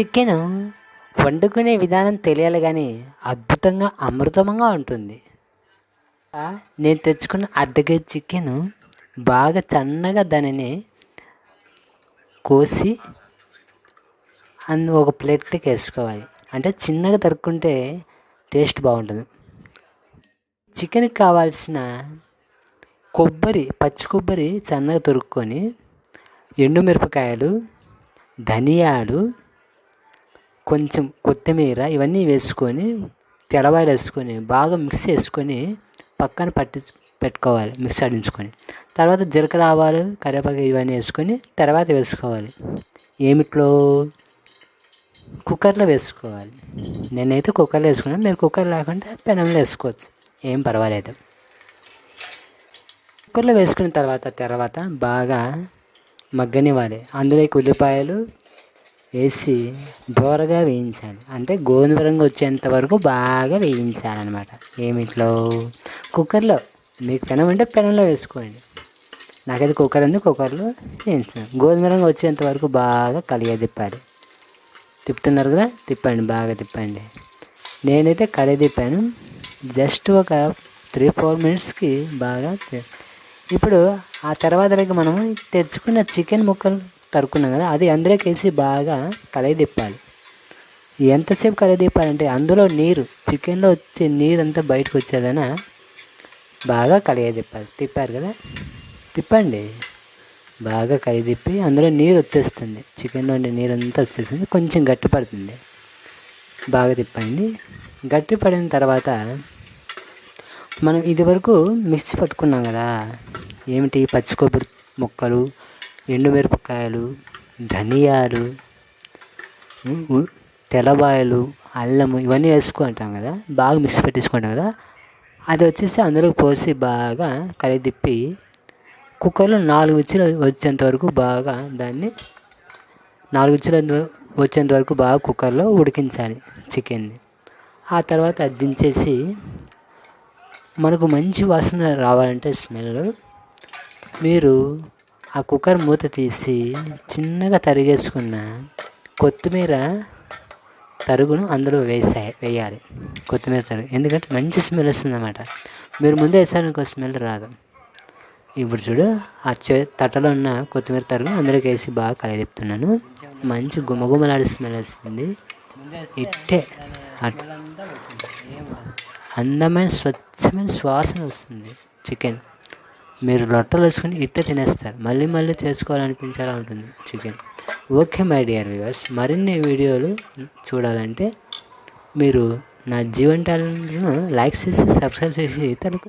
Chicken వండుకునే విధానం తెలియాలి కానీ అద్భుతంగా అమృతంగా ఉంటుంది. నేను తెచ్చుకున్న అర్ధ కేజీ చికెన్ బాగా సన్నగా దానిని కోసి అందు ఒక ప్లేట్కి వేసుకోవాలి. అంటే చిన్నగా తరుక్కుంటే టేస్ట్ బాగుంటుంది చికెన్కి కావాల్సిన కొబ్బరి పచ్చి కొబ్బరి సన్నగా తొరుక్కొని ఎండుమిరపకాయలు ధనియాలు కొంచెం కొత్తిమీర ఇవన్నీ వేసుకొని తెల్లవాయలు వేసుకొని బాగా మిక్స్ చేసుకొని పక్కన పట్టి పెట్టుకోవాలి మిక్స్ ఆడించుకొని. తర్వాత జీలకర్ర ఆవాలు కరివేపాకు ఇవన్నీ వేసుకొని తర్వాత వేసుకోవాలి. ఏమిట్లో కుక్కర్లో వేసుకోవాలి. నేనైతే కుక్కర్లో వేసుకున్నాను. మీరు కుక్కర్ లేకుండా పెనంలో వేసుకోవచ్చు. ఏం పర్వాలేదు. కుక్కర్లో వేసుకున్న తర్వాత తర్వాత బాగా మగ్గనివ్వాలి. అందులోకి ఉల్లిపాయలు వేసి దోరగా వేయించాలి. అంటే గోధుమ రంగు వచ్చేంత వరకు బాగా వేయించాలన్నమాట. ఏమిట్లో కుక్కర్లో. మీకు పెనం అంటే పెనంలో వేసుకోండి. నాకైతే కుక్కర్ ఉంది కుక్కర్లో వేయించాను గోధుమ రంగు వచ్చేంత వరకు బాగా కలియ తిప్పాలి. తిప్పుతున్నారు కదా? తిప్పండి బాగా తిప్పండి. నేనైతే కడియ తిప్పాను. జస్ట్ ఒక త్రీ ఫోర్ మినిట్స్కి బాగా ఇప్పుడు ఆ తర్వాత మనం తెచ్చుకున్న చికెన్ ముక్కలు తరుక్కున్నాం కదా అది అందులోకి వేసి బాగా కలయదిప్పాలి ఎంతసేపు కలయి తిప్పాలంటే అందులో నీరు చికెన్లో వచ్చే నీరు అంతా బయటకు వచ్చేదన బాగా కలయదిప్పాలి తిప్పారు కదా? తిప్పండి. బాగా కలిదిప్పి అందులో నీరు వచ్చేస్తుంది. చికెన్లో ఉండే నీరు అంతా వచ్చేస్తుంది. కొంచెం గట్టి పడుతుంది. బాగా తిప్పండి. గట్టి పడిన తర్వాత మనం ఇదివరకు మిక్సీ పట్టుకున్నాం కదా ఏమిటి? పచ్చి కొబ్బరి ముక్కలు ఎండుమిరపకాయలు ధనియాలు తెల్లబాయలు అల్లము ఇవన్నీ వేసుకుంటాం కదా. బాగా మిక్స్ పెట్టేసుకుంటాం కదా. అది వచ్చేసి అందులో పోసి బాగా కలిదిప్పి కుక్కర్లో నాలుగు విచ్చులు వచ్చేంత వరకు బాగా దాన్ని నాలుగు విచ్చులు వచ్చేంత వరకు బాగా కుక్కర్లో ఉడికించాలి చికెన్ని. ఆ తర్వాత అది దించేసి మనకు మంచి వాసన రావాలంటే స్మెల్. మీరు ఆ కుక్కర్ మూత తీసి చిన్నగా తరిగేసుకున్న కొత్తిమీర తరుగును అందులో వేసా వేయాలి. కొత్తిమీర తరుగు. ఎందుకంటే మంచి స్మెల్ వస్తుంది అన్నమాట మీరు ముందే వేసారనుకో స్మెల్ రాదు. ఇప్పుడు చూడు ఆ చే తట్టలో ఉన్న కొత్తిమీర తరుగు అందులోకి వేసి బాగా కలగెప్తున్నాను మంచి గుమగుమలాడి స్మెల్ వస్తుంది. ఇట్టే అందమైన స్వచ్ఛమైన శ్వాసన వస్తుంది. చికెన్. మీరు రొట్టెలు వేసుకుని ఇట్టే తినేస్తారు. మళ్ళీ మళ్ళీ చేసుకోవాలనిపించేలా ఉంటుంది chicken okay my dear viewers మరిన్ని వీడియోలు చూడాలంటే మీరు నా జీవన్ టాలెంట్ను లైక్ చేసి సబ్స్క్రైబ్ చేసి ఇతరులకు